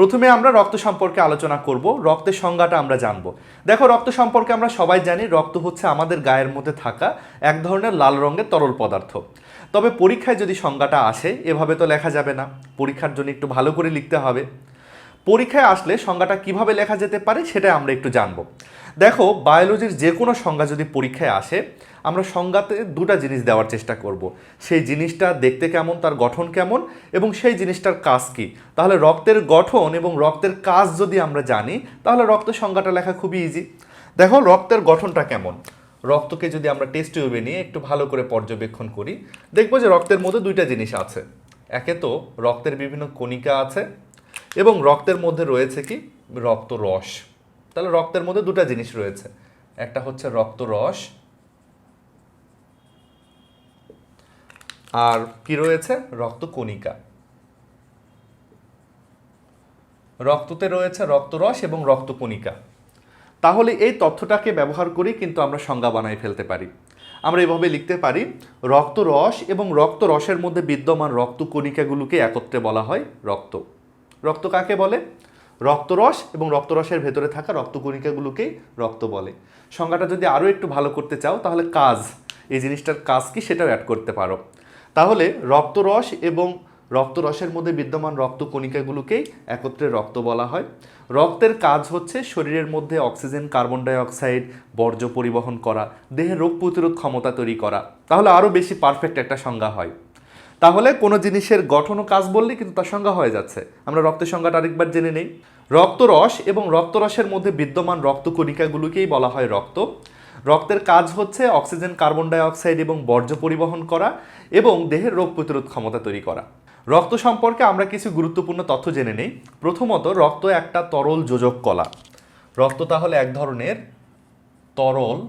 প্রথমে আমরা রক্ত সম্পর্কে আলোচনা করব, রক্তের সংজ্ঞাটা আমরা জানব। দেখো, রক্ত সম্পর্কে আমরা সবাই জানি, রক্ত হচ্ছে আমাদের গায়ের মধ্যে থাকা এক ধরনের লাল রঙের তরল পদার্থ। তবে পরীক্ষায় যদি সংজ্ঞাটা আসে, এভাবে তো লেখা যাবে না। পরীক্ষার জন্য একটু ভালো করে লিখতে হবে। পরীক্ষায় আসলে সংজ্ঞাটা কীভাবে লেখা যেতে পারে সেটা আমরা একটু জানব। দেখো বায়োলজির যে কোনো সংজ্ঞা যদি পরীক্ষায় আসে আমরা সংজ্ঞাতে দুটা জিনিস দেওয়ার চেষ্টা করব। সেই জিনিসটা দেখতে কেমন, তার গঠন কেমন এবং সেই জিনিসটার কাজ কি? তাহলে রক্তের গঠন এবং রক্তের কাজ যদি আমরা জানি, তাহলে রক্ত সংজ্ঞাটা লেখা খুবই ইজি দেখো, রক্তের গঠনটা কেমন? রক্তকে যদি আমরা টেস্ট টিউবে নিয়ে একটু ভালো করে পর্যবেক্ষণ করি, দেখব যে রক্তের মধ্যে দুইটা জিনিস আছে। একে তো রক্তের বিভিন্ন কণিকা আছে এবং রক্তের মধ্যে রয়েছে কি? রক্ত রস তাহলে রক্তের মধ্যে দুটো জিনিস রয়েছে। একটা হচ্ছে রক্ত আর কি রয়েছে? রক্ত কণিকা রক্ততে রয়েছে রক্তরস এবং রক্তকণিকা। তাহলে এই তথ্যটাকে ব্যবহার করেই কিন্তু আমরা সংজ্ঞা বানাই ফেলতে পারি। আমরা এভাবে লিখতে পারি, রক্তরস এবং রক্তরসের মধ্যে বিদ্যমান রক্তকণিকাগুলোকে একত্রে বলা হয় রক্ত। রক্ত কাকে বলে? রক্তরস এবং রক্তরসের ভেতরে থাকা রক্ত রক্তকণিকাগুলোকেই রক্ত বলে। সংজ্ঞাটা যদি আরও একটু ভালো করতে চাও, তাহলে কাজ, এই জিনিসটার কাজ কি সেটাও অ্যাড করতে পারো। তাহলে রক্তরস এবং রক্তরসের মধ্যে বিদ্যমান রক্তকণিকাগুলোকেই একত্রে রক্ত বলা হয়। রক্তের কাজ হচ্ছে শরীরের মধ্যে অক্সিজেন, কার্বন ডাই অক্সাইড বর্জ্য পরিবহন করা, দেহে রোগ প্রতিরোধ ক্ষমতা তৈরি করা। তাহলে আরও বেশি পারফেক্ট একটা সংজ্ঞা হয়। তাহলে কোনো জিনিসের গঠন ও কাজ বললে কিন্তু তার সংজ্ঞা হয়ে যাচ্ছে। আমরা রক্তের সংজ্ঞাটা আরেকবার জেনে নেই। রক্তরস এবং রক্তরসের মধ্যে বিদ্যমান রক্তকণিকাগুলোকেই বলা হয় রক্ত। রক্তের কাজ হচ্ছে অক্সিজেন, কার্বন ডাই অক্সাইড এবং বর্জ্য পরিবহন করা এবং দেহের রোগ প্রতিরোধ ক্ষমতা তৈরি করা। রক্ত সম্পর্কে আমরা কিছু গুরুত্বপূর্ণ তথ্য জেনে নেই। প্রথমত, রক্ত একটা তরল যোজক কলা। রক্ত তাহলে এক ধরনের তরল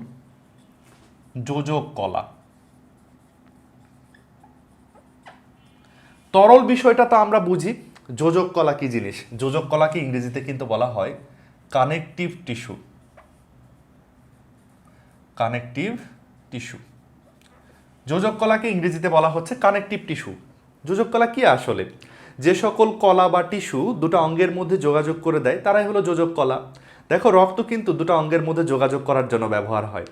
যোজক কলা। তরল বিষয়টা তো আমরা বুঝি। যোজক কলা কি জিনিস? যোজক কলাকে ইংরেজিতে কিন্তু বলা হয় কানেকটিভ টিস্যু কানেকটিভ টিস্যু যোজক কলাকে ইংরেজিতে বলা হচ্ছে কানেকটিভ টিস্যু যোজক কলা কি আসলে? যে সকল কলা বা টিস্যু দুটো অঙ্গের মধ্যে যোগাযোগ করে দেয়, তারাই হলো যোজক কলা। দেখো, রক্ত কিন্তু দুটো অঙ্গের মধ্যে যোগাযোগ করার জন্য ব্যবহার হয়।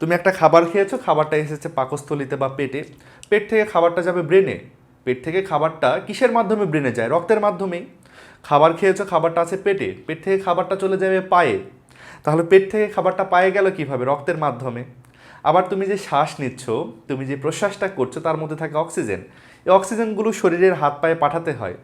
তুমি একটা খাবার খেয়েছো, খাবারটা এসেছে পাকস্থলিতে বা পেটে। পেট থেকে খাবারটা যাবে ব্রেনে। পেট থেকে খাবারটা কিসের মাধ্যমে ব্রেনে যায়? রক্তের মাধ্যমেই। খাবার খেয়েছো, খাবারটা আছে পেটে। পেট থেকে খাবারটা চলে যাবে পায়ে। তাহলে পেট থেকে খাবারটা পায়ে গেল কীভাবে? রক্তের মাধ্যমে। আবার তুমি যে শ্বাস নিচ্ছ, তুমি যে প্রশ্বাসটা করছ, তার মধ্যে থাকে অক্সিজেন। এই অক্সিজেনগুলো শরীরের হাত পায়ে পাঠাতে হয়।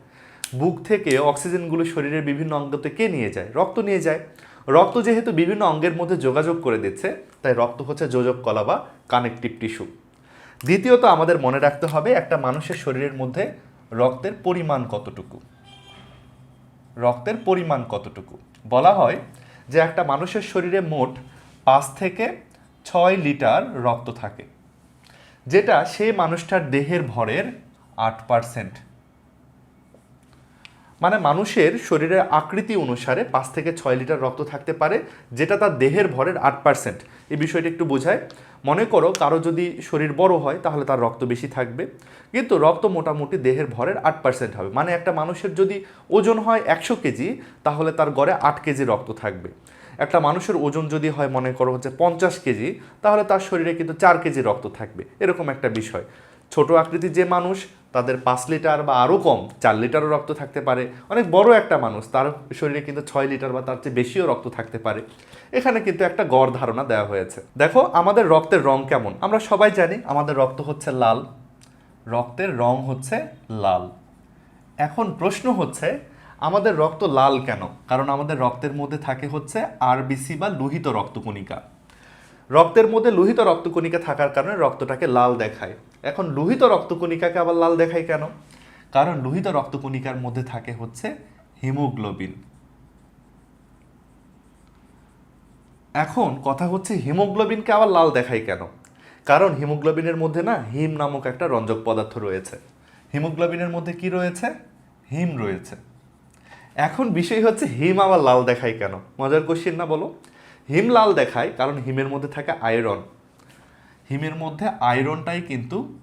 বুক থেকে অক্সিজেনগুলো শরীরের বিভিন্ন অঙ্গতে কে নিয়ে যায়? রক্ত নিয়ে যায়। রক্ত যেহেতু বিভিন্ন অঙ্গের মধ্যে যোগাযোগ করে দিচ্ছে, তাই রক্ত হচ্ছে যোজক কলা বা কানেকটিভ টিস্যু দ্বিতীয়ত আমাদের মনে রাখতে হবে একটা মানুষের শরীরের মধ্যে রক্তের পরিমাণ কতটুকু? রক্তের পরিমাণ কতটুকু? বলা হয় যে একটা মানুষের শরীরে মোট পাঁচ থেকে ছয় লিটার রক্ত থাকে, যেটা সেই মানুষটার দেহের ভরের আট পার্সেন্ট মানে মানুষের শরীরের আকৃতি অনুসারে পাঁচ থেকে ছয় লিটার রক্ত থাকতে পারে, যেটা তার দেহের ভরের আট পার্সেন্ট। এই বিষয়টা একটু বোঝায়। মনে করো কারও যদি শরীর বড় হয়, তাহলে তার রক্ত বেশি থাকবে। কিন্তু রক্ত মোটামুটি দেহের ভরের আট পার্সেন্ট হবে। মানে একটা মানুষের যদি ওজন হয় একশো কেজি, তাহলে তার গড়ে আট কেজি রক্ত থাকবে। একটা মানুষের ওজন যদি হয়, মনে করো হচ্ছে পঞ্চাশ কেজি, তাহলে তার শরীরে কিন্তু চার কেজি রক্ত থাকবে। এরকম একটা বিষয়। ছোট আকৃতির যে মানুষ, তাদের পাঁচ লিটার বা আরও কম, চার লিটারও রক্ত থাকতে পারে। অনেক বড় একটা মানুষ, তার শরীরে কিন্তু ছয় লিটার বা তার চেয়ে বেশিও রক্ত থাকতে পারে। এখানে কিন্তু একটা গড় ধারণা দেওয়া হয়েছে। দেখো, আমাদের রক্তের রং কেমন? আমরা সবাই জানি আমাদের রক্ত হচ্ছে লাল। রক্তের রং হচ্ছে লাল। এখন প্রশ্ন হচ্ছে, আমাদের রক্ত লাল কেন? কারণ আমাদের রক্তের মধ্যে থাকে হচ্ছে আরবিসি বা লোহিত রক্তকণিকা। রক্তের মধ্যে লোহিত রক্তকণিকা থাকার কারণে রক্তটাকে লাল দেখায়। এখন লোহিত রক্তকণিকাকে আবার লাল দেখায় কেন? কারণ লোহিত রক্তকণিকার মধ্যে থাকে হচ্ছে হিমোগ্লোবিন। এখন কথা হচ্ছে হিমোগ্লোবিনকে আবার লাল দেখায় কেন? কারণ হিমোগ্লোবিনের মধ্যে না হিম নামক একটা রঞ্জক পদার্থ রয়েছে। হিমোগ্লোবিনের মধ্যে কি রয়েছে? হিম রয়েছে। এখন বিষয় হচ্ছে হিম আবার লাল দেখায় কেন? মজার কোশ্চেন না বলো। হিম লাল দেখায় কারণ হিমের মধ্যে থাকে আয়রন। হিমের মধ্যে আয়রনটাই কিন্তু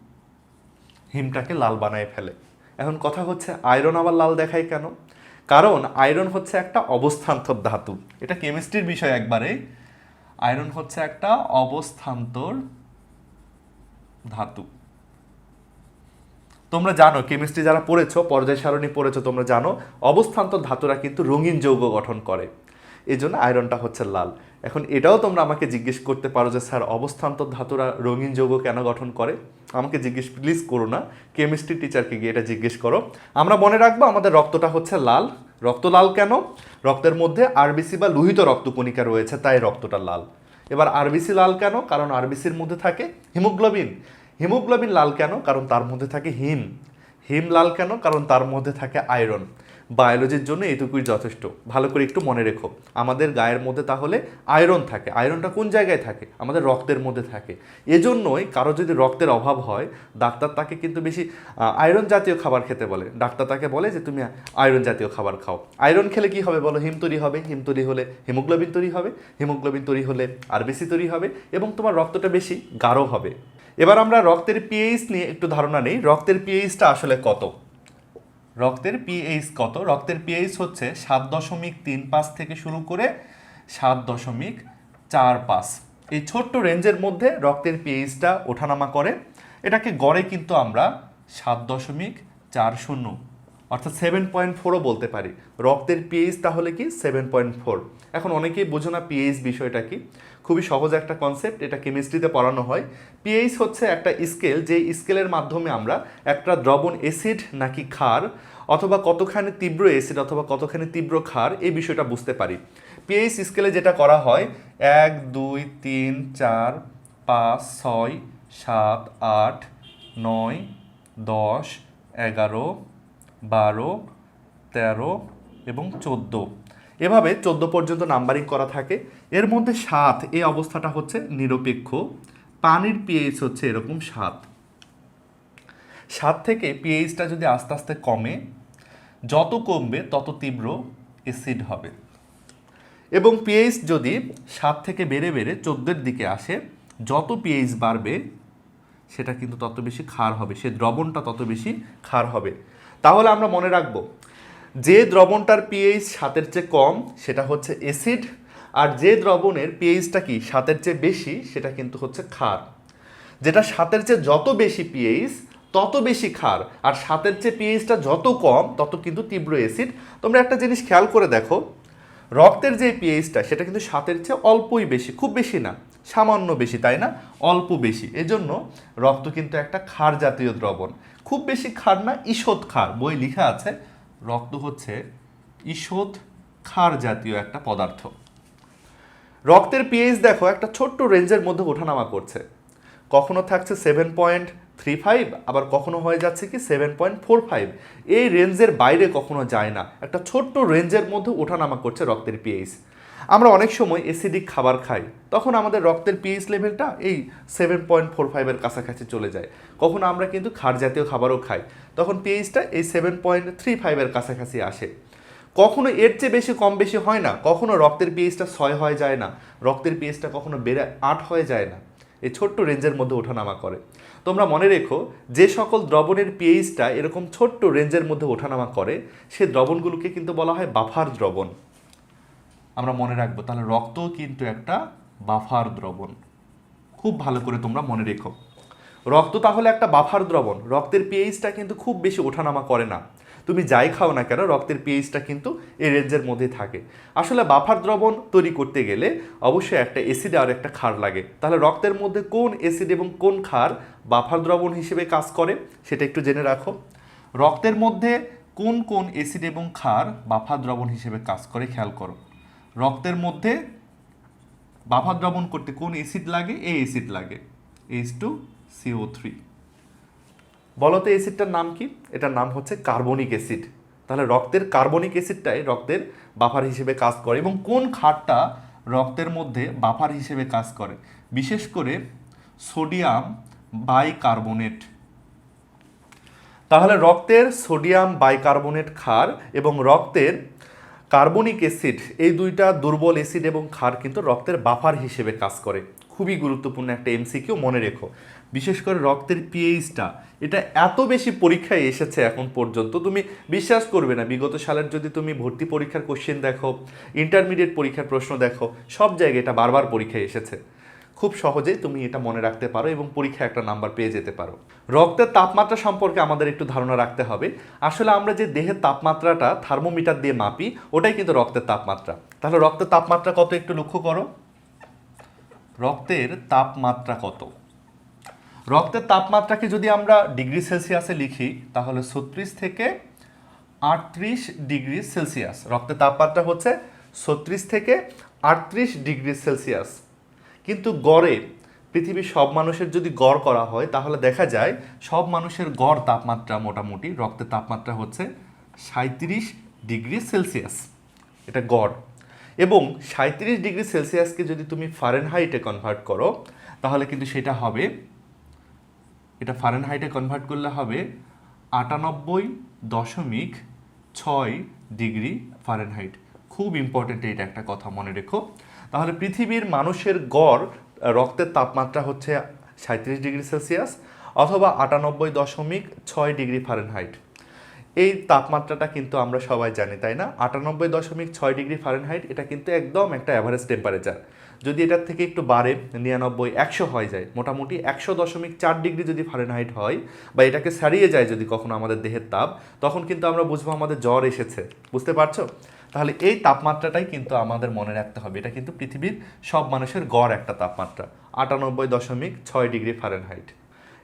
হিমটাকে লাল বানায় ফেলে। এখন কথা হচ্ছে, আয়রন আবার লাল দেখায় কেন? কারণ আয়রন হচ্ছে একটা অবস্থান্তর ধাতু। এটা কেমিস্ট্রির বিষয় একবারে। আয়রন হচ্ছে একটা অবস্থান্তর ধাতু। তোমরা জানো, কেমিস্ট্রি যারা পড়েছো পর্যায় সারণী পড়েছো, তোমরা জানো, অবস্থান্তর ধাতুরা কিন্তু রঙিন যৌগ গঠন করে। এই জন্য আয়রনটা হচ্ছে লাল। এখন এটাও তোমরা আমাকে জিজ্ঞেস করতে পারো যে, স্যার অবস্থান্তর ধাতুরা রঙিন যৌগ কেন গঠন করে? আমাকে জিজ্ঞেস, প্লিজ করো না। কেমিস্ট্রি টিচারকে গিয়ে এটা জিজ্ঞেস করো। আমরা মনে রাখব আমাদের রক্তটা হচ্ছে লাল। রক্ত লাল কেন? রক্তের মধ্যে আরবিসি বা লোহিত রক্তকণিকা রয়েছে, তাই রক্তটা লাল। এবার আরবিসি লাল কেন? কারণ আরবিসির মধ্যে থাকে হিমোগ্লোবিন। হিমোগ্লোবিন লাল কেন? কারণ তার মধ্যে থাকে হিম। হিম লাল কেন? কারণ তার মধ্যে থাকে আয়রন। বায়োলজির জন্য এটুকুই যথেষ্ট। ভালো করে একটু মনে রেখো। আমাদের গায়ের মধ্যে তাহলে আয়রন থাকে। আয়রনটা কোন জায়গায় থাকে? আমাদের রক্তের মধ্যে থাকে। এজন্যই কারও যদি রক্তের অভাব হয়, ডাক্তার তাকে কিন্তু বেশি আয়রন জাতীয় খাবার খেতে বলে। ডাক্তার তাকে বলে যে, তুমি আয়রন জাতীয় খাবার খাও। আয়রন খেলে কি হবে বলো? হিম তৈরি হবে। হিম তৈরি হলে হিমোগ্লোবিন তৈরি হবে। হিমোগ্লোবিন তৈরি হলে আরবিসি তৈরি হবে এবং তোমার রক্তটা বেশি গাঢ় হবে। এবার আমরা রক্তের পিএইচ নিয়ে একটু ধারণা নেই। রক্তের পিএইচটা আসলে কত? রক্তের পিএইচ কত? রক্তের পিএইচ হচ্ছে সাত দশমিক তিন পাঁচ থেকে শুরু করে সাত দশমিক চার পাঁচ। এই ছোট্ট রেঞ্জের মধ্যে রক্তের পিএইচটা ওঠানামা করে। এটাকে গড়ে কিন্তু আমরা সাত দশমিক চার শূন্য। অর্থাৎ সেভেন পয়েন্ট ফোরও বলতে পারি। রক্তের পিএইচ তাহলে কি? সেভেন পয়েন্ট ফোর এখন অনেকেই বোঝো না পিএইচ বিষয়টা কি। খুবই সহজ একটা কনসেপ্ট এটা কেমিস্ট্রিতে পড়ানো হয়। পিএইচ হচ্ছে একটা স্কেল যে স্কেলের মাধ্যমে আমরা একটা দ্রবণ অ্যাসিড নাকি ক্ষার, অথবা কতখানি তীব্র অ্যাসিড অথবা কতখানি তীব্র ক্ষার, এই বিষয়টা বুঝতে পারি। পিএইচ স্কেলে যেটা করা হয়, এক, দুই, তিন, চার, পাঁচ, ছয়, সাত, আট, নয়, দশ, এগারো বারো, তেরো এবং চোদ্দ। এভাবে চোদ্দ পর্যন্ত নাম্বারিং করা থাকে। এর মধ্যে সাত এই অবস্থাটা হচ্ছে নিরপেক্ষ। পানির পিএইচ হচ্ছে এরকম সাত। সাত থেকে পিএইচটা যদি আস্তে আস্তে কমে, যত কমবে তত তীব্র অ্যাসিড হবে। এবং পিএইচ যদি সাত থেকে বেড়ে বেড়ে চোদ্দোর দিকে আসে, যত পিএইচ বাড়বে, সেটা কিন্তু তত বেশি ক্ষার হবে। সে দ্রবণটা তত বেশি ক্ষার হবে। তাহলে আমরা মনে রাখব, যে দ্রবণটার পিএইচ সাতের চেয়ে কম, সেটা হচ্ছে অ্যাসিড আর যে দ্রবণের পিএইচটা কি সাতের চেয়ে বেশি, সেটা কিন্তু হচ্ছে ক্ষার। যেটা সাতের চেয়ে যত বেশি পিএইচ তত বেশি ক্ষার, আর সাতের চেয়ে পিএইচটা যত কম, তত কিন্তু তীব্র অ্যাসিড তোমরা একটা জিনিস খেয়াল করে দেখো, রক্তের যে পিএইচটা সেটা কিন্তু সাতের চেয়ে অল্পই বেশি, খুব বেশি না। সামান্য বেশি, তাই না? অল্প বেশি। এজন্য রক্ত কিন্তু একটা ক্ষার জাতীয় দ্রবণ। খুব বেশি ক্ষার না, ঈষৎ ক্ষার। বই লেখা আছে, রক্ত হচ্ছে ঈষৎ ক্ষার জাতীয় একটা পদার্থ। রক্তের পিএইচ দেখো, একটা ছোট্ট রেঞ্জের মধ্যে ওঠানামা করছে। কখনো থাকছে সেভেন পয়েন্ট থ্রি ফাইভ আবার কখনো হয়ে যাচ্ছে কি সেভেন পয়েন্ট ফোর ফাইভ এই রেঞ্জের বাইরে কখনো যায় না। একটা ছোট্ট রেঞ্জের মধ্যে ওঠানামা করছে রক্তের পিএইচ আমরা অনেক সময় অ্যাসিডিক খাবার খাই, তখন আমাদের রক্তের পিএইচ লেভেলটা এই সেভেন পয়েন্ট ফোর ফাইভের কাছাকাছি চলে যায়। কখনো আমরা কিন্তু ক্ষার জাতীয় খাবারও খাই, তখন পিএইচটা এই সেভেন পয়েন্ট থ্রি ফাইভের কাছাকাছি আসে। কখনো এর চেয়ে বেশি, কম বেশি হয় না, কখনো রক্তের পিএইচটা ছয় হয়ে যায় না, রক্তের পিএইচটা কখনো বেড়ে আট হয়ে যায় না, এই ছোট্ট রেঞ্জের মধ্যে ওঠানামা করে। তোমরা মনে রেখো, যে সকল দ্রবণের পিএইচটা এরকম ছোট্ট রেঞ্জের মধ্যে ওঠানামা করে, সে দ্রবণগুলোকে কিন্তু বলা হয় বাফার দ্রবণ। আমরা মনে রাখব, তাহলে রক্ত কিন্তু একটা বাফার দ্রবণ। খুব ভালো করে তোমরা মনে রেখো। রক্ত তাহলে একটা বাফার দ্রবণ, রক্তের পিএইচটা কিন্তু খুব বেশি ওঠানামা করে না। তুমি যাই খাও না কেন, রক্তের পিএইচটা কিন্তু এই রেঞ্জের মধ্যে থাকে। আসলে বাফার দ্রবণ তৈরি করতে গেলে অবশ্যই একটা অ্যাসিড আর একটা ক্ষার লাগে। তাহলে রক্তের মধ্যে কোন অ্যাসিড এবং কোন ক্ষার বাফার দ্রবণ হিসেবে কাজ করে, সেটা একটু জেনে রাখো। রক্তের মধ্যে কোন কোন অ্যাসিড এবং ক্ষার বাফার দ্রবণ হিসেবে কাজ করে, খেয়াল করো। রক্তের মধ্যে দ্রবণ করতে কোন অ্যাসিড লাগে? এই অ্যাসিড লাগে। এইচ টু সিও থ্রি বলতো অ্যাসিডটার নাম কি? এটার নাম হচ্ছে কার্বনিক অ্যাসিড তাহলে রক্তের কার্বনিক অ্যাসিডটাই রক্তের বাফার হিসেবে কাজ করে এবং কোন ক্ষারটা রক্তের মধ্যে বাফার হিসেবে কাজ করে? বিশেষ করে সোডিয়াম বাইকার্বনেট। তাহলে রক্তের সোডিয়াম বাইকার্বনেট ক্ষার এবং রক্তের কার্বনিক অ্যাসিড, এই দুইটা দুর্বল অ্যাসিড এবং ক্ষার কিন্তু রক্তের বাফার হিসেবে কাজ করে। খুবই গুরুত্বপূর্ণ একটা এমসিকিউ মনে রেখো। বিশেষ করে রক্তের পিএইচটা এটা এত বেশি পরীক্ষায় এসেছে এখন পর্যন্ত, তুমি বিশ্বাস করবে না। বিগত সালের যদি তুমি ভর্তি পরীক্ষার কোশ্চেন দেখো ইন্টারমিডিয়েট পরীক্ষার প্রশ্ন দেখো, সব জায়গায় এটা বারবার পরীক্ষায় এসেছে। খুব সহজেই তুমি এটা মনে রাখতে পারো এবং পরীক্ষায় একটা নাম্বার পেয়ে যেতে পারো। রক্তের তাপমাত্রা সম্পর্কে আমাদের একটু ধারণা রাখতে হবে। আসলে আমরা যে দেহের তাপমাত্রাটা থার্মোমিটার দিয়ে মাপি, ওটাই কিন্তু রক্তের তাপমাত্রা। তাহলে রক্তের তাপমাত্রা কত একটু লক্ষ্য করো? রক্তের তাপমাত্রা কত? রক্তের তাপমাত্রাকে যদি আমরা ডিগ্রি সেলসিয়াসে লিখি, তাহলে ছত্রিশ থেকে আটত্রিশ ডিগ্রি সেলসিয়াস। রক্তের তাপমাত্রা হচ্ছে ছত্রিশ থেকে আটত্রিশ ডিগ্রি সেলসিয়াস। কিন্তু গড়ে পৃথিবীর সব মানুষের যদি গড় করা হয়, তাহলে দেখা যায় সব মানুষের গড় তাপমাত্রা মোটামুটি, রক্তের তাপমাত্রা হচ্ছে সাঁত্রিশ ডিগ্রি সেলসিয়াস। এটা গড়। এবং সাঁত্রিশ ডিগ্রি সেলসিয়াসকে যদি তুমি ফারেনহাইটে কনভার্ট করো, তাহলে কিন্তু সেটা হবে, এটা ফারেনহাইটে কনভার্ট করলে হবে আটানব্বই দশমিক ছয় ডিগ্রি ফারেনহাইট খুব ইম্পর্টেন্ট এটা একটা কথা মনে রেখো। তাহলে পৃথিবীর মানুষের গড়, রক্তের তাপমাত্রা হচ্ছে সাঁত্রিশ ডিগ্রি সেলসিয়াস অথবা আটানব্বই দশমিক ছয় ডিগ্রি ফারেনহাইট। এই তাপমাত্রাটা কিন্তু আমরা সবাই জানি, তাই না? আটানব্বই দশমিক ছয় ডিগ্রি ফারেনহাইট, এটা কিন্তু একদম একটা অ্যাভারেজ টেম্পারেচার যদি এটার থেকে একটু বাড়ে, নিরানব্বই একশো হয়ে যায়, মোটামুটি একশো দশমিক চার ডিগ্রি যদি ফারেনহাইট হয় বা এটাকে ছাড়িয়ে যায় যদি কখনো আমাদের দেহের তাপ, তখন কিন্তু আমরা বুঝব আমাদের জ্বর এসেছে। বুঝতে পারছ? তাহলে এই তাপমাত্রাটাই কিন্তু আমাদের মনে রাখতে হবে। এটা কিন্তু পৃথিবীর সব মানুষের গড় একটা তাপমাত্রা, আটানব্বই দশমিক ছয় ডিগ্রি ফারেনহাইট।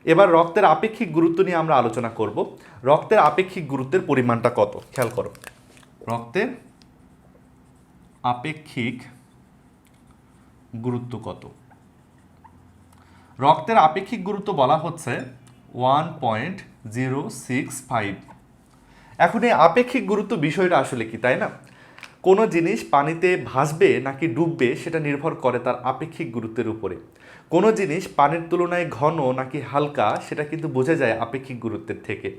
এবার রক্তের আপেক্ষিক গুরুত্ব নিয়ে আমরা আলোচনা করব। রক্তের আপেক্ষিক গুরুত্বের পরিমাণটা কত? খেয়াল করো। রক্তের আপেক্ষিক গুরুত্ব কত? রক্তের আপেক্ষিক গুরুত্ব বলা হচ্ছে one point zero six five. এখন এই আপেক্ষিক গুরুত্ব বিষয়টা আসলে কি, তাই না? কোনো জিনিস পানিতে ভাসবে নাকি ডুববে সেটা নির্ভর করে তার আপেক্ষিক গুরুত্বের উপরে। কোনো জিনিস পানির তুলনায় ঘন নাকি হালকা সেটা কিন্তু বোঝা যায় আপেক্ষিক গুরুত্বের থেকে।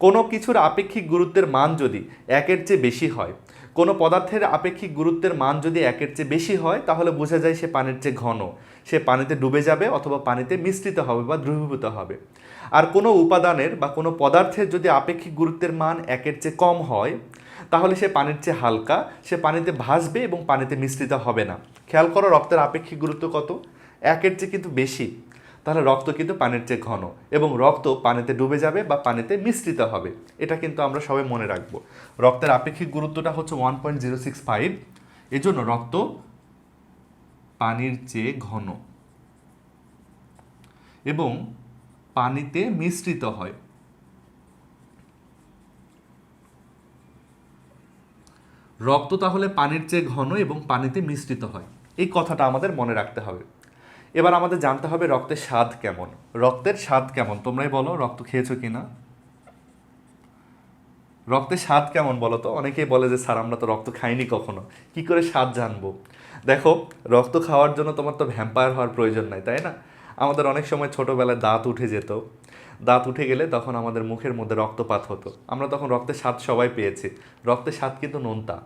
কোনো কিছুর আপেক্ষিক গুরুত্বের মান যদি একের চেয়ে বেশি হয়, কোনো পদার্থের আপেক্ষিক গুরুত্বের মান যদি একের চেয়ে বেশি হয়, তাহলে বোঝা যায় সে পানির চেয়ে ঘন। সে পানিতে ডুবে যাবে অথবা পানিতে মিশ্রিত হবে বা দ্রবীভূত হবে। আর কোনো উপাদানের বা কোনো পদার্থের যদি আপেক্ষিক গুরুত্বের মান একের চেয়ে কম হয় তাহলে সে পানির চেয়ে হালকা, সে পানিতে ভাসবে এবং পানিতে মিশ্রিত হবে না। খেয়াল করো, রক্তের আপেক্ষিক গুরুত্ব কত? একের চেয়ে কিন্তু বেশি। তাহলে রক্ত কিন্তু পানির চেয়ে ঘন এবং রক্ত পানিতে ডুবে যাবে বা পানিতে মিশ্রিত হবে। এটা কিন্তু আমরা সবাই মনে রাখব। রক্তের আপেক্ষিক গুরুত্বটা হচ্ছে one point zero six five এজন্য রক্ত পানির চেয়ে ঘন এবং পানিতে মিশ্রিত হয়। রক্ত তাহলে পানির চেয়ে ঘন এবং পানিতে মিশ্রিত হয়। এই কথাটা আমাদের মনে রাখতে হবে। এবার আমাদের জানতে হবে রক্তের স্বাদ কেমন। রক্তের স্বাদ কেমন? তোমরাই বলো, রক্ত খেয়েছো কি না রক্তের স্বাদ কেমন বলো তো? অনেকেই বলে যে, স্যার, আমরা তো রক্ত খাইনি কখনো। কি করে স্বাদ জানব? দেখো, রক্ত খাওয়ার জন্য তোমার তো ভ্যাম্পায়ার হওয়ার প্রয়োজন নাই, তাই না? আমাদের অনেক সময় ছোটোবেলায় দাঁত উঠে যেত। দাঁত উঠে গেলে তখন আমাদের মুখের মধ্যে রক্তপাত হতো। আমরা তখন রক্তের স্বাদ সবাই পেয়েছি। রক্তের স্বাদ কিন্তু নোনতা।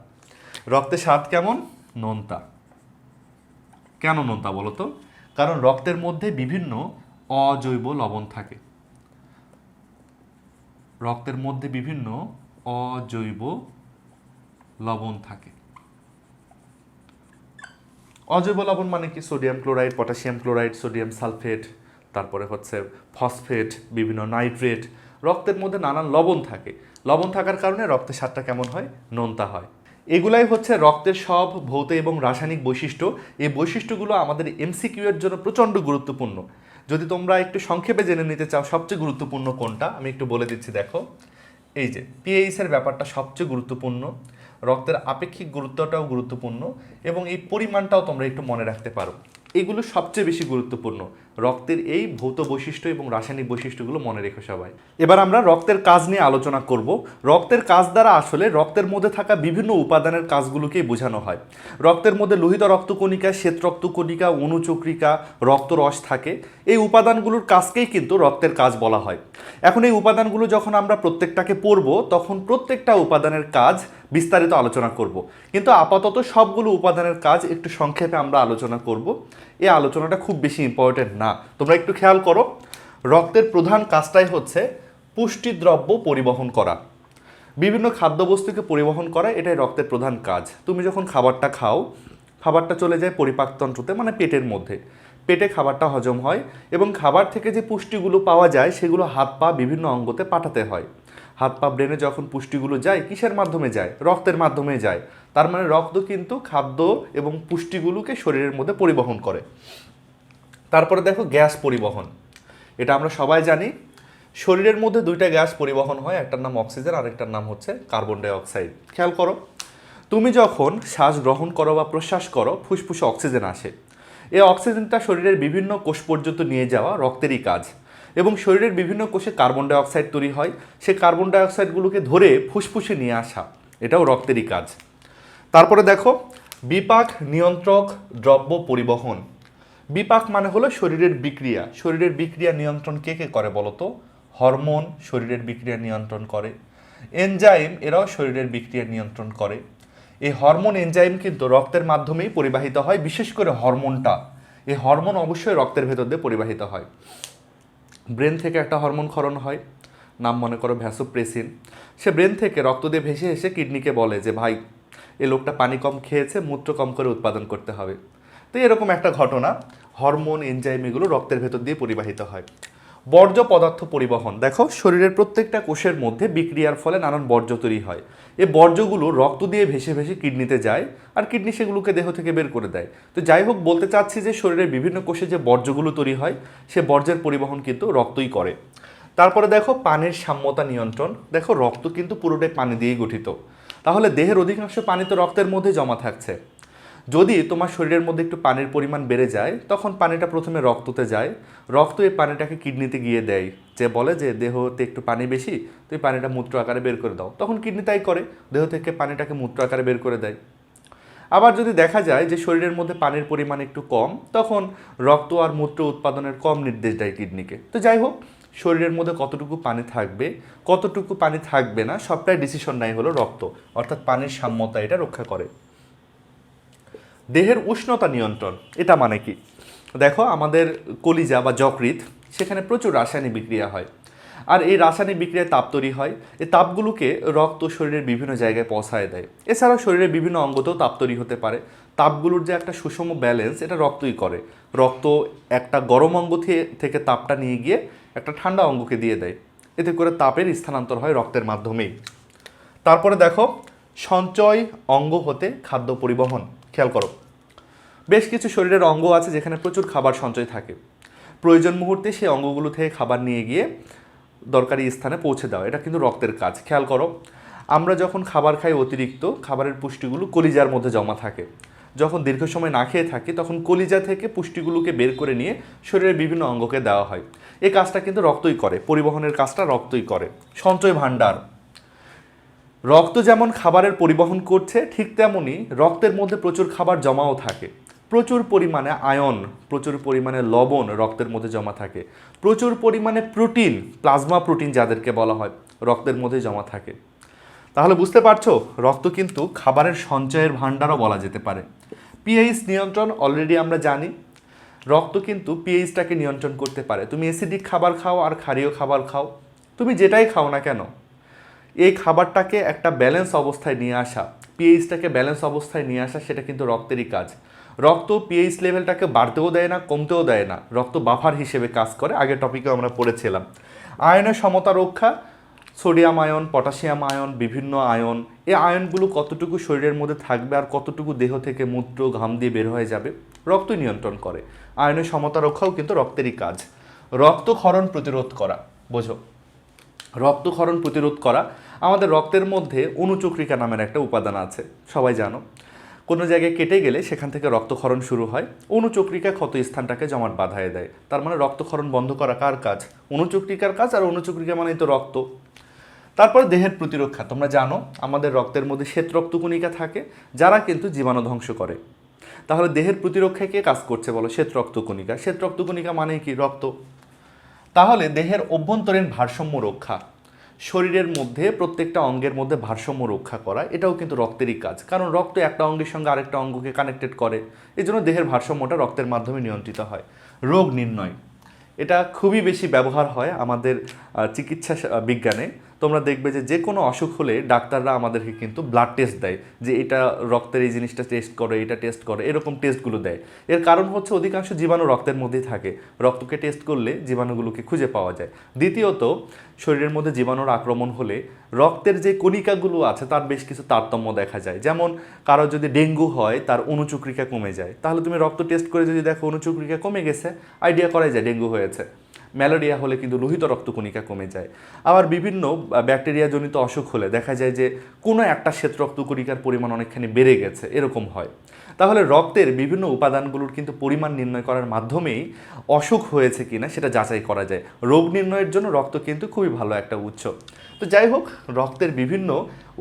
রক্তের স্বাদ কেমন? নোনতা। কেন নোনতা বলো তো? কারণ রক্তের মধ্যে বিভিন্ন অজৈব লবণ থাকে। রক্তের মধ্যে বিভিন্ন অজৈব লবণ থাকে। অজৈব লবণ মানে কি? Sodium chloride, potassium chloride, sodium sulphate তারপরে হচ্ছে ফসফেট, বিভিন্ন নাইট্রেট, রক্তের মধ্যে নানান লবণ থাকে। লবণ থাকার কারণে রক্তের স্বাদটা কেমন হয়? নোনতা হয়। এগুলাই হচ্ছে রক্তের সব ভৌত এবং রাসায়নিক বৈশিষ্ট্য। এই বৈশিষ্ট্যগুলো আমাদের এমসিকিউ এর জন্য প্রচণ্ড গুরুত্বপূর্ণ। যদি তোমরা একটু সংক্ষেপে জেনে নিতে চাও, সবচেয়ে গুরুত্বপূর্ণ কোনটা? আমি একটু বলে দিচ্ছি, দেখো। এই যে পিএইচ এর ব্যাপারটা সবচেয়ে গুরুত্বপূর্ণ। রক্তের আপেক্ষিক গুরুত্বটাও গুরুত্বপূর্ণ এবং এই পরিমাণটাও তোমরা একটু মনে রাখতে পারো। এগুলো সবচেয়ে বেশি গুরুত্বপূর্ণ। রক্তের এই ভৌত বৈশিষ্ট্য এবং রাসায়নিক বৈশিষ্ট্যগুলো মনে রেখো সবাই। এবার আমরা রক্তের কাজ নিয়ে আলোচনা করব। রক্তের কাজ দ্বারা আসলে রক্তের মধ্যে থাকা বিভিন্ন উপাদানের কাজগুলোকেই বোঝানো হয়। রক্তের মধ্যে লোহিত রক্তকণিকা, শ্বেত রক্তকণিকা, অনুচক্রিকা, রক্তরস থাকে। এই উপাদানগুলোর কাজকেই কিন্তু রক্তের কাজ বলা হয়। এখন এই উপাদানগুলো যখন আমরা প্রত্যেকটাকে পড়ব, তখন প্রত্যেকটা উপাদানের কাজ বিস্তারিত আলোচনা করব। কিন্তু আপাতত সবগুলো উপাদানের কাজ একটু সংক্ষেপে আমরা আলোচনা করব। এই আলোচনাটা খুব বেশি ইম্পর্টেন্ট না। তোমরা একটু খেয়াল করো, রক্তের প্রধান কাজটাই হচ্ছে পুষ্টিদ্রব্য পরিবহন করা। বিভিন্ন খাদ্যবস্তুকে পরিবহন করা, এটাই রক্তের প্রধান কাজ। তুমি যখন খাবারটা খাও, খাবারটা চলে যায় পরিপাকতন্ত্রতে মানে পেটের মধ্যে। পেটে খাবারটা হজম হয় এবং খাবার থেকে যে পুষ্টিগুলো পাওয়া যায়, সেগুলো হাত পা বিভিন্ন অঙ্গতে পাঠাতে হয়। হাত পা ব্রেনে যখন পুষ্টিগুলো যায়, কিসের মাধ্যমে যায়? রক্তের মাধ্যমে যায়। তার মানে রক্ত কিন্তু খাদ্য এবং পুষ্টিগুলোকে শরীরের মধ্যে পরিবহন করে। তারপরে দেখো গ্যাস পরিবহন। এটা আমরা সবাই জানি। শরীরের মধ্যে দুইটা গ্যাস পরিবহন হয়, একটার নাম অক্সিজেন আর একটার নাম হচ্ছে কার্বন ডাই অক্সাইড। খেয়াল করো, তুমি যখন শ্বাস গ্রহণ করো বা প্রশ্বাস করো, ফুসফুসে অক্সিজেন আসে। এই অক্সিজেনটা শরীরের বিভিন্ন কোষ পর্যন্ত নিয়ে যাওয়া রক্তেরই কাজ। এবং শরীরের বিভিন্ন কোষে কার্বন ডাই অক্সাইড তৈরি হয়। সেই কার্বন ডাইঅক্সাইডগুলোকে ধরে ফুসফুসে নিয়ে আসা। এটাও রক্তেরই কাজ। তারপরে দেখো, বিপাক নিয়ন্ত্রক দ্রব্য পরিবহন। বিপাক মানে হলো শরীরের বিক্রিয়া। শরীরের বিক্রিয়া নিয়ন্ত্রণ কে কে করে বলতো? হরমোন শরীরের বিক্রিয়া নিয়ন্ত্রণ করে। এনজাইম এরাও শরীরের বিক্রিয়া নিয়ন্ত্রণ করে। এই হরমোন এনজাইম কিন্তু রক্তের মাধ্যমেই পরিবাহিত হয়, বিশেষ করে হরমোনটা। এই হরমোন অবশ্যই রক্তের ভেতর দিয়ে পরিবাহিত হয়। ব্রেন থেকে একটা হরমোন ক্ষরণ হয়, নাম মনে করো ভ্যাসোপ্রেসিন। সে ব্রেন থেকে রক্ত দিয়ে ভেসে এসে কিডনিকে বলে যে, ভাই, এ লোকটা পানি কম খেয়েছে, মূত্র কম করে উৎপাদন করতে হবে। তো এরকম একটা ঘটনা, হরমোন, এনজাইম এগুলো রক্তের ভেতর দিয়ে পরিবাহিত হয়। বর্জ্য পদার্থ পরিবহন। দেখো, শরীরের প্রত্যেকটা কোষের মধ্যে বিক্রিয়ার ফলে নানান বর্জ্য তৈরি হয়। এই বর্জ্যগুলো রক্ত দিয়ে ভেসে ভেসে কিডনিতে যায় আর কিডনি সেগুলোকে দেহ থেকে বের করে দেয়। তো যাই হোক, বলতে চাচ্ছি যে শরীরের বিভিন্ন কোষে যে বর্জ্যগুলো তৈরি হয়, সে বর্জ্যের পরিবহন কিন্তু রক্তই করে। তারপরে দেখো, পানির সাম্যতা নিয়ন্ত্রণ। দেখো, রক্ত কিন্তু পুরোটাই পানি দিয়েই গঠিত। তাহলে দেহের অধিকাংশ পানি তো রক্তের মধ্যে জমা থাকছে। যদি তোমার শরীরের মধ্যে একটু পানির পরিমাণ বেড়ে যায়, তখন পানিটা প্রথমে রক্ততে যায়। রক্ত এই পানিটাকে কিডনিতে গিয়ে দেয়। যে বলে যে দেহতে একটু পানি বেশি তুই পানিটা মূত্র আকারে বের করে দাও। তখন কিডনি তাই করে, দেহ থেকে পানিটাকে মূত্র আকারে বের করে দেয়। আবার যদি দেখা যায় যে শরীরের মধ্যে পানির পরিমাণ একটু কম, তখন রক্ত আর মূত্র উৎপাদনের কম নির্দেশ দেয় কিডনিকে। তো যাই হোক, শরীরের মধ্যে কতটুকু পানি থাকবে, কতটুকু পানি থাকবে না, সবটাই ডিসিশন নাই হলো রক্ত। অর্থাৎ পানির সাম্যতা এটা রক্ষা করে। দেহের উষ্ণতা নিয়ন্ত্রণ, এটা মানে কি? দেখো, আমাদের কলিজা বা যকৃৎ, সেখানে প্রচুর রাসায়নিক বিক্রিয়া হয়। আর এই রাসায়নিক বিক্রিয়ায় তাপ তৈরি হয়। এই তাপগুলোকে রক্ত শরীরের বিভিন্ন জায়গায় পৌঁছায় দেয়। এছাড়াও শরীরের বিভিন্ন অঙ্গতেও তাপ তৈরি হতে পারে। তাপগুলোর যে একটা সুষম ব্যালেন্স, এটা রক্তই করে। রক্ত একটা গরম অঙ্গ থেকে তাপটা নিয়ে গিয়ে একটা ঠান্ডা অঙ্গকে দিয়ে দেয়। এতে করে তাপের স্থানান্তর হয় রক্তের মাধ্যমেই। তারপরে দেখো, সঞ্চয় অঙ্গ হতে খাদ্য পরিবহন। খেয়াল করো। বেশ কিছু শরীরের অঙ্গ আছে যেখানে প্রচুর খাবার সঞ্চয় থাকে। প্রয়োজন মুহূর্তে সেই অঙ্গগুলো থেকে খাবার নিয়ে গিয়ে দরকারি স্থানে পৌঁছে দেওয়া এটা কিন্তু রক্তের কাজ, খেয়াল করো। আমরা যখন খাবার খাই অতিরিক্ত, খাবারের পুষ্টিগুলো কলিজার মধ্যে জমা থাকে। যখন দীর্ঘ সময় না খেয়ে থাকি, তখন কলিজা থেকে পুষ্টিগুলোকে বের করে নিয়ে শরীরের বিভিন্ন অঙ্গকে দেওয়া হয়। এই কাজটা কিন্তু রক্তই করে, পরিবহনের কাজটা রক্তই করে। সঞ্চয় ভাণ্ডার। রক্ত যেমন খাবারের পরিবহন করছে, ঠিক তেমনই রক্তের মধ্যে প্রচুর খাবার জমাও থাকে। প্রচুর পরিমাণে আয়ন, প্রচুর পরিমাণে লবণ রক্তের মধ্যে জমা থাকে। প্রচুর পরিমাণে প্রোটিন, প্লাজমা প্রোটিন যাদেরকে বলা হয়, রক্তের মধ্যে জমা থাকে। তাহলে বুঝতে পারছ, রক্ত কিন্তু খাবারের সঞ্চয়ের ভাণ্ডারও বলা যেতে পারে। পিএইচ নিয়ন্ত্রণ অলরেডি আমরা জানি। রক্ত কিন্তু পিএইচটাকে নিয়ন্ত্রণ করতে পারে। তুমি অ্যাসিডিক খাবার খাও আর ক্ষারীয় খাবার খাও। তুমি যেটাই খাও না কেন এই খাবারটাকে একটা ব্যালেন্স অবস্থায় নিয়ে আসা পিএইচটাকে ব্যালেন্স অবস্থায় নিয়ে আসা, সেটা কিন্তু রক্তেরই কাজ। রক্ত পিএইচ লেভেলটাকে বাড়তেও দেয় না, কমতেও দেয় না। রক্ত বাফার হিসেবে কাজ করে, আগের টপিকেও আমরা পড়েছিলাম। আয়নের সমতা রক্ষা সোডিয়াম আয়ন পটাশিয়াম আয়ন বিভিন্ন আয়ন এই আয়নগুলো কতটুকু শরীরের মধ্যে থাকবে আর কতটুকু দেহ থেকে মূত্র, ঘাম দিয়ে বের হয়ে যাবে, রক্ত নিয়ন্ত্রণ করে। আয়নের সমতা রক্ষাও কিন্তু রক্তেরই কাজ। রক্তক্ষরণ প্রতিরোধ করা, বোঝো? রক্তক্ষরণ প্রতিরোধ করা আমাদের রক্তের মধ্যে অনুচক্রিকা নামের একটা উপাদান আছে, সবাই জানো। কোনো জায়গায় কেটে গেলে সেখান থেকে রক্তক্ষরণ শুরু হয়। অনুচক্রিকা ক্ষত স্থানটাকে জমাট বাঁধায় দেয়। তার মানে রক্তক্ষরণ বন্ধ করা কার কাজ? অনুচক্রিকার কাজ আর অনুচক্রিকা মানেই তো রক্ত। তারপর দেহের প্রতিরক্ষা। তোমরা জানো, আমাদের রক্তের মধ্যে শ্বেত রক্তকণিকা থাকে, যারা কিন্তু জীবাণু ধ্বংস করে। তাহলে দেহের প্রতিরক্ষায় কে কাজ করছে বলো? শ্বেত রক্তকণিকা শ্বেত রক্তকণিকা মানে কি? রক্ত। তাহলে দেহের অভ্যন্তরীণ ভারসাম্য রক্ষা। শরীরের মধ্যে, প্রত্যেকটা অঙ্গের মধ্যে ভারসাম্য রক্ষা করা, এটাও কিন্তু রক্তেরই কাজ। কারণ রক্ত একটা অঙ্গের সঙ্গে আরেকটা অঙ্গকে কানেক্টেড করে এই জন্য দেহের ভারসাম্যটা রক্তের মাধ্যমে নিয়ন্ত্রিত হয়। রোগ নির্ণয়, এটা খুবই বেশি ব্যবহার হয় আমাদের চিকিৎসা বিজ্ঞানে। তোমরা দেখবে যে যে কোনো অসুখ হলে ডাক্তাররা আমাদেরকে কিন্তু ব্লাড টেস্ট দেয়, যে এটা রক্তের এই জিনিসটা টেস্ট করে, এটা টেস্ট করে, এরকম টেস্টগুলো দেয়। এর কারণ হচ্ছে অধিকাংশ জীবাণু রক্তের মধ্যেই থাকে। রক্তকে টেস্ট করলে জীবাণুগুলোকে খুঁজে পাওয়া যায়। দ্বিতীয়ত, শরীরের মধ্যে জীবাণুর আক্রমণ হলে রক্তের যে কণিকাগুলো আছে, তার বেশ কিছু তারতম্য দেখা যায়। যেমন, কারও যদি ডেঙ্গু হয়, তার অনুচক্রিকা কমে যায়। তাহলে তুমি রক্ত টেস্ট করে যদি দেখো অনুচক্রিকা কমে গেছে আইডিয়া করাই যায় ডেঙ্গু হয়েছে। ম্যালেরিয়া হলে কিন্তু লোহিত রক্তকণিকা কমে যায়। আবার বিভিন্ন ব্যাকটেরিয়াজনিত অসুখ হলে দেখা যায় যে কোনো একটা শ্বেত রক্তকণিকার পরিমাণ অনেকখানি বেড়ে গেছে, এরকম হয়। তাহলে রক্তের বিভিন্ন উপাদানগুলোর কিন্তু পরিমাণ নির্ণয় করার মাধ্যমেই অসুখ হয়েছে কিনা সেটা যাচাই করা যায়। রোগ নির্ণয়ের জন্য রক্ত কিন্তু খুবই ভালো একটা উৎস। তো যাই হোক, রক্তের বিভিন্ন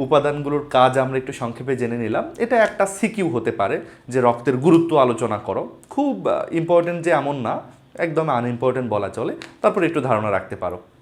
উপাদানগুলোর কাজ আমরা একটু সংক্ষেপে জেনে নিলাম। এটা একটা সিকিউ হতে পারে যে রক্তের গুরুত্ব আলোচনা করো। খুব ইম্পর্টেন্ট যে এমন না একদম আনইম্পর্টেন্ট বলা চলে তারপর একটু ধারণা রাখতে পারো।